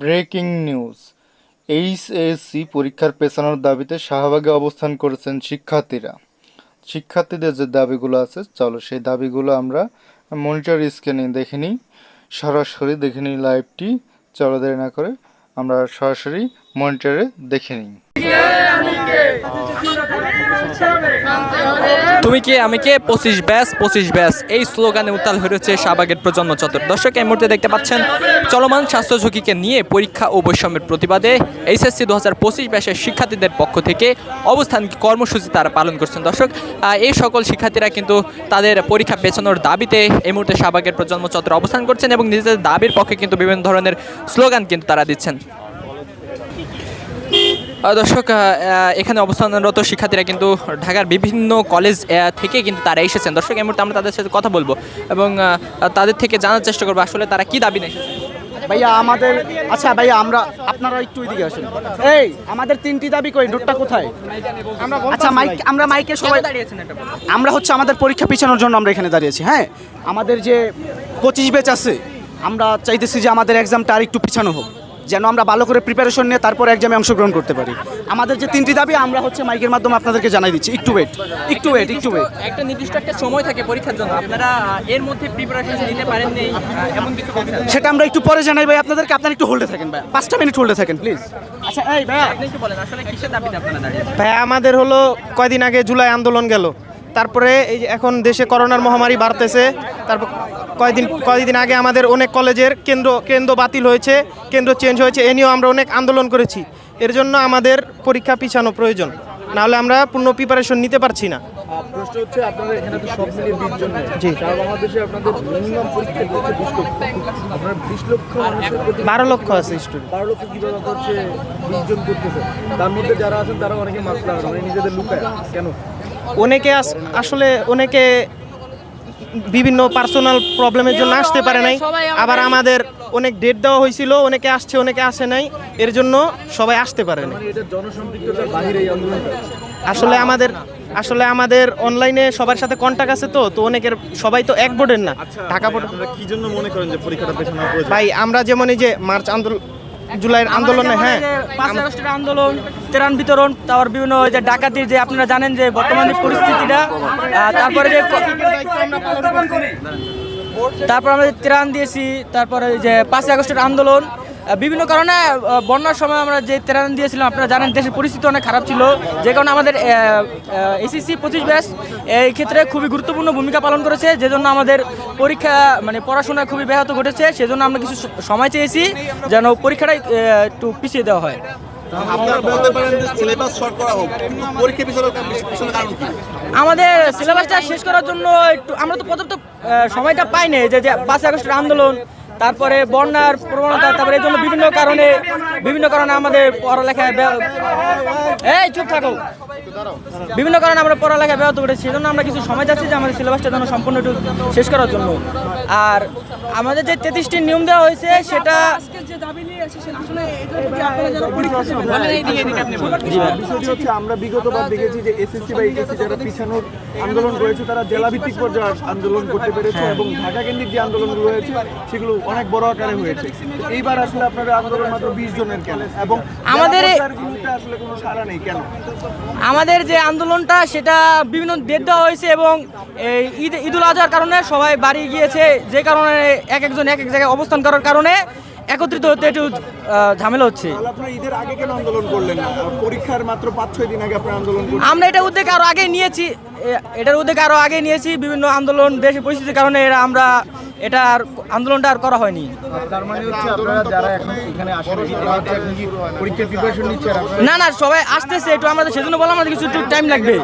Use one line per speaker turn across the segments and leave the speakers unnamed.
Breaking news. HSC পরীক্ষার পেছানোর দাবিতে শাহবাগে অবস্থান করেছেন শিক্ষার্থীরা। শিক্ষার্থীদের যে দাবিগুলো আছে, চলো সেই দাবিগুলো আমরা মনিটর স্ক্রিনে দেখে নিই। সরাসরি দেখে নিই লাইভটি। চলো দেরি না করে আমরা সরাসরি মনিটরে দেখে নিই।
তুমি কে? আমি কে? পঁচিশ ব্যাস পঁচিশ ব্যাস। এই স্লোগানে উত্তাল হয়ে রয়েছে শাহবাগের প্রজন্ম চত্বর। দর্শক, এই মুহূর্তে দেখতে পাচ্ছেন, চলমান স্বাস্থ্য ঝুঁকিকে নিয়ে পরীক্ষা ও বৈষম্যের প্রতিবাদে এইচএসসি দু হাজার পঁচিশ ব্যাসের শিক্ষার্থীদের পক্ষ থেকে অবস্থান কর্মসূচি তারা পালন করছেন। দর্শক এই সকল শিক্ষার্থীরা কিন্তু তাদের পরীক্ষা পেছানোর দাবিতে এই মুহূর্তে শাহবাগের প্রজন্ম চত্বর অবস্থান করছেন এবং নিজেদের দাবির পক্ষে কিন্তু বিভিন্ন ধরনের স্লোগান কিন্তু তারা দিচ্ছেন। দর্শক এখানে অবস্থানরত শিক্ষার্থীরা কিন্তু ঢাকার বিভিন্ন কলেজ থেকে কিন্তু তারা এসেছেন। দর্শক এই মুহূর্তে আমরা তাদের সাথে কথা বলব এবং তাদের থেকে জানার চেষ্টা করব আসলে তারা কি দাবি নিয়ে
ভাইয়া আমাদের আচ্ছা ভাইয়া আমরা আপনারা একটু ওইদিকে আসেন। এই আমাদের তিনটি দাবি কই? নোটটা কোথায়? আচ্ছা মাইক আমরা মাইকে সবাই
দাঁড়িয়েছেন
আমরা হচ্ছে আমাদের পরীক্ষা পিছানোর জন্য আমরা এখানে দাঁড়িয়েছি হ্যাঁ? আমাদের যে পঁচিশ ব্যাচ আছে আমরা চাইতেছি যে আমাদের এক্সামটা আর একটু পিছানো হোক। যেন আমরা ভালো করে প্রিপারেশন নিয়ে তারপর এক্সামে অংশগ্রহণ করতে পারি। আমাদের যে তিনটি দাবি আমরা হচ্ছে মাইকের মাধ্যমে আপনাদেরকে জানাই দিচ্ছি। একটু ওয়েট একটু ওয়েট একটু ওয়েট
একটা নির্দিষ্ট একটা সময় থাকে পরীক্ষার জন্য। আপনারা এর মধ্যে প্রিপারেশন নিতে পারেন নেই এমন কিছু
সেটা আমরা একটু পরে জানাই ভাই আপনাদেরকে। আপনারা একটু হোল্ডে থাকেন ভাই। পাঁচটা মিনিট হোল্ডে থাকেন প্লিজ আচ্ছা এই ভাইয়া
আপনি একটু বলেন আসলে কিসের দাবিতে আপনারা দাঁড়িয়েছেন
ভাই আমাদের হলো কয়দিন আগে জুলাই আন্দোলন গেল। তারপরে এই যে এখন দেশে করোনার মহামারী বাড়তেছে, তারপর কয়েকদিন কয়েকদিন আগে আমাদের অনেক কলেজের কেন্দ্র কেন্দ্র বাতিল হয়েছে, কেন্দ্র চেঞ্জ হয়েছে, এ নিয়েও আমরা অনেক আন্দোলন করেছি। এর জন্য আমাদের পরীক্ষা পিছানো প্রয়োজন, নাহলে আমরা পূর্ণ প্রিপারেশন নিতে পারছি না।
প্রশ্ন হচ্ছে এখানে তো সব মিলিয়ে বিশ জন জি। সারা বাংলাদেশে আপনাদের মিনিমাম পরীক্ষা হচ্ছে বিশ লক্ষ। আপনার বিশ লক্ষ মানুষের প্রতি
বারো লক্ষ আছে স্টুডেন্ট
বারো লক্ষ কীভাবে হচ্ছে বিশ জন করতেছে? তার মধ্যে যারা আছেন তারা অনেকে মাস্ক লাগানো মানে নিজেদের লুকায়। কেন?
অনেকে আস- আসলে অনেকে বিভিন্ন পার্সোনাল প্রবলেমের জন্য আসতে পারে নাই। আবার আমাদের অনেক ডেট দেওয়া হয়েছিল অনেকে আসছে অনেকে আসে নাই। এর জন্য সবাই আসতে পারে না আসলে আমাদের আসলে আমাদের অনলাইনে সবার সাথে কন্টাক্ট আছে তো তো অনেকের সবাই তো এক বোর্ডের না। ঢাকা বোর্ড
কি জন্য মনে করেন যে পরীক্ষাটা পেছানো প্রয়োজন
ভাই আমরা যেমন এই যে মার্চ আন্দোলন জুলাইয়ের আন্দোলনে হ্যাঁ।
পাঁচ আগস্টের আন্দোলন ত্রাণ বিতরণ তারপর বিভিন্ন ওই যে ডাকাতির যে আপনারা জানেন যে বর্তমানে পরিস্থিতিটা তারপরে যে তারপর আমরা ত্রাণ দিয়েছি তারপরে ওই যে পাঁচই আগস্টের আন্দোলন বিভিন্ন কারণে বন্যার সময় আমরা যে ত্রাণ দিয়েছিলাম আপনারা জানেন দেশের পরিস্থিতি অনেক খারাপ ছিল। যে কারণে আমাদের এসিসি পঁচিশ ব্যাস এই ক্ষেত্রে খুবই গুরুত্বপূর্ণ ভূমিকা পালন করেছে। যে জন্য আমাদের পরীক্ষা মানে পড়াশোনা খুবই ব্যাহত ঘটেছে। সেজন্য আমরা কিছু সময় চেয়েছি যেন পরীক্ষাটাই একটু পিছিয়ে দেওয়া হয়।
আপনারা বলতে পারেন যে সিলেবাস শর্ট করা হোক পরীক্ষা পিছানোর পিছনে কারণ কি?
আমাদের সিলেবাসটা শেষ করার জন্য একটু আমরা তো পর্যাপ্ত সময়টা পাইনি যে যে পাঁচই আগস্টের আন্দোলন তারপরে বন্যার প্রবণতা, তারপরে এই জন্য বিভিন্ন কারণে বিভিন্ন কারণে আমাদের পড়ালেখায় এই, চুপ থাকো। বিভিন্ন কারণে আমরা পড়ালেখা ব্যাহত করেছি সেজন্য আমরা কিছু সময় যাচ্ছি যে আমাদের সিলেবাসটা যেন সম্পূর্ণ শেষ করার জন্য। আর আমাদের যে তেত্রিশটি নিয়ম দেওয়া হয়েছে, সেটা
বিষয়টি হচ্ছে আমরা বিগতবার দেখেছি যে এসএসসি বা এইচএসসি যারা পিছানোর আন্দোলন রয়েছে তারা জেলাভিত্তিক পর্যায়ে আন্দোলন করতে পেরেছে এবং ঢাকা কেন্দ্রিক যে আন্দোলনগুলো হয়েছে সেগুলো অনেক বড় আকারে হয়েছে। এইবার আসলে আপনাদের আন্দোলন মাত্র বিশ জনের কেন? এবং
আমাদের এই-
আসলে কোনো সাড়া নেই কেন?
আমাদের যে আন্দোলনটা সেটা বিভিন্ন ডেট দেওয়া হয়েছে এবং এই ঈদ ঈদুল আজহার কারণে সবাই বাড়ি গিয়েছে যে কারণে এক একজন এক এক জায়গায় অবস্থান করার কারণে। একত্রিত হতে একটু ঝামেলা হচ্ছে।
তাহলে আপনারা ঈদের আগে কেন আন্দোলন করলেন না? পরীক্ষার মাত্র পাঁচ ছয় দিন আগে আপনারা আন্দোলন করলেন।
আমরা এটা উদ্যোগ আরও আগে নিয়েছি। এটার উদ্যোগ আরও আগে নিয়েছি। বিভিন্ন আন্দোলন দেশের পরিস্থিতির কারণে এরা আমরা এটা আর আন্দোলনটা আর করা হয়নি।
তার মানে
না না সবাই আসতেছে একটু আমাদের সেজন্য বললাম আমাদের কিছু টাইম লাগবে।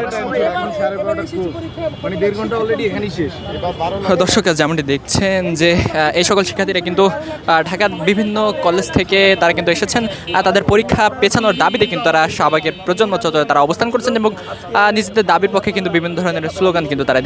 মানে
দর্শক যেমনটি দেখছেন যে এই সকল শিক্ষার্থীরা কিন্তু আহ, ঢাকার বিভিন্ন কলেজ থেকে তারা কিন্তু এসেছেন। তাদের পরীক্ষা পেছানোর দাবিতে কিন্তু তারা শাহবাগের প্রজন্ম চত্বরে তারা অবস্থান করছেন এবং আহ, নিজেদের দাবির পক্ষে কিন্তু বিভিন্ন ধরনের স্লোগান কিন্তু তারা